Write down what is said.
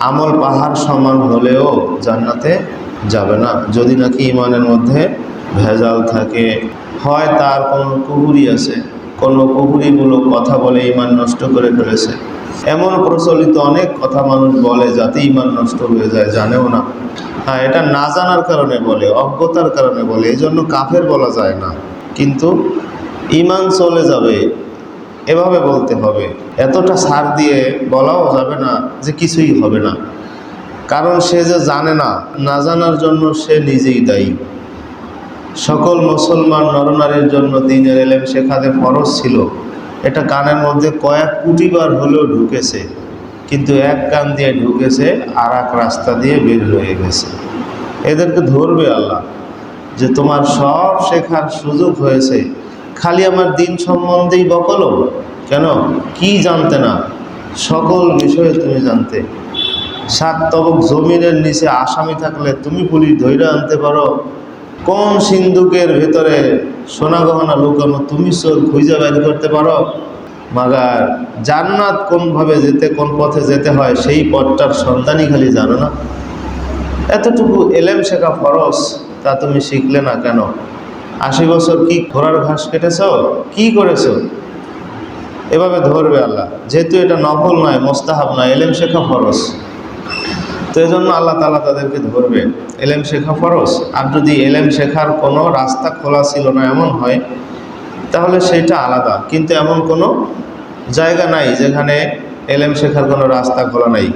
আমল পাহাড় সমান হলেও জান্নাতে যাবে না। যদি নাকি ইমানের মধ্যে ভেজাল থাকে, হয় তার কোনো কুহুরি আছে, কোনো কুহুরিমূলক কথা বলে ইমান নষ্ট করে ফেলেছে। এমন প্রচলিত অনেক কথা মানুষ বলে যাতে ইমান নষ্ট হয়ে যায়, জানেও না। হ্যাঁ এটা না জানার কারণে বলে, অজ্ঞতার কারণে বলে এই জন্য কাফের বলা যায় না। কিন্তু ইমান চলে যাবে এভাবে বলতে হবে। এতটা ছাড় দিয়ে বলাও যাবে না যে কিছুই হবে না। কারণ সে যে জানে না না জানার জন্য সে নিজেই দায়ী। সকল মুসলমান নরনারীর জন্য দিনের এলেম শেখাতে ফরজ ছিল। এটা কানের মধ্যে কয়েক কোটিবার হলেও ঢুকেছে। কিন্তু এক কান দিয়ে ঢুকেছে, আর এক রাস্তা দিয়ে বের হয়ে গেছে। এদেরকে ধরবে আল্লাহ যে তোমার সব শেখার সুযোগ হয়েছে। খালি আমার দিন সম্বন্ধেই বকলো? কেন? কি জানতে না? সকল বিষয়ে তুমি জানতে। সাত তবক জমিনের নিচে আসামি থাকলে তুমি পুলিশ ধৈর্য আনতে পারো। কোন সিন্ধুকের ভেতরে সোনা গহনা লুকানো তুমি চোর খুঁজে বের করতে পারো? মাগার, জান্নাত কোনভাবে যেতে, কোন পথে যেতে হয়, সেই পথটার সন্তানই খালি জানো না? এতটুকু এলেম শেখা ফরস তা তুমি শিখলে না কেন? আশি বছর কি ঘোড়ার ঘাস কেটেছ? কি করেছ? এভাবে ধরবে আল্লাহ। যেহেতু এটা নফল নয়, মোস্তাহাব নয়, এলেম শেখা ফরস তো এই জন্য আল্লাহ তালা তাদেরকে ধরবে। এলেম শেখা ফরস আর যদি এলেম শেখার কোনো রাস্তা খোলা ছিল না, এমন হয়, তাহলে সেটা আলাদা। কিন্তু এমন কোনো জায়গা নাই যেখানে এলেম শেখার কোনো রাস্তা খোলা নাই।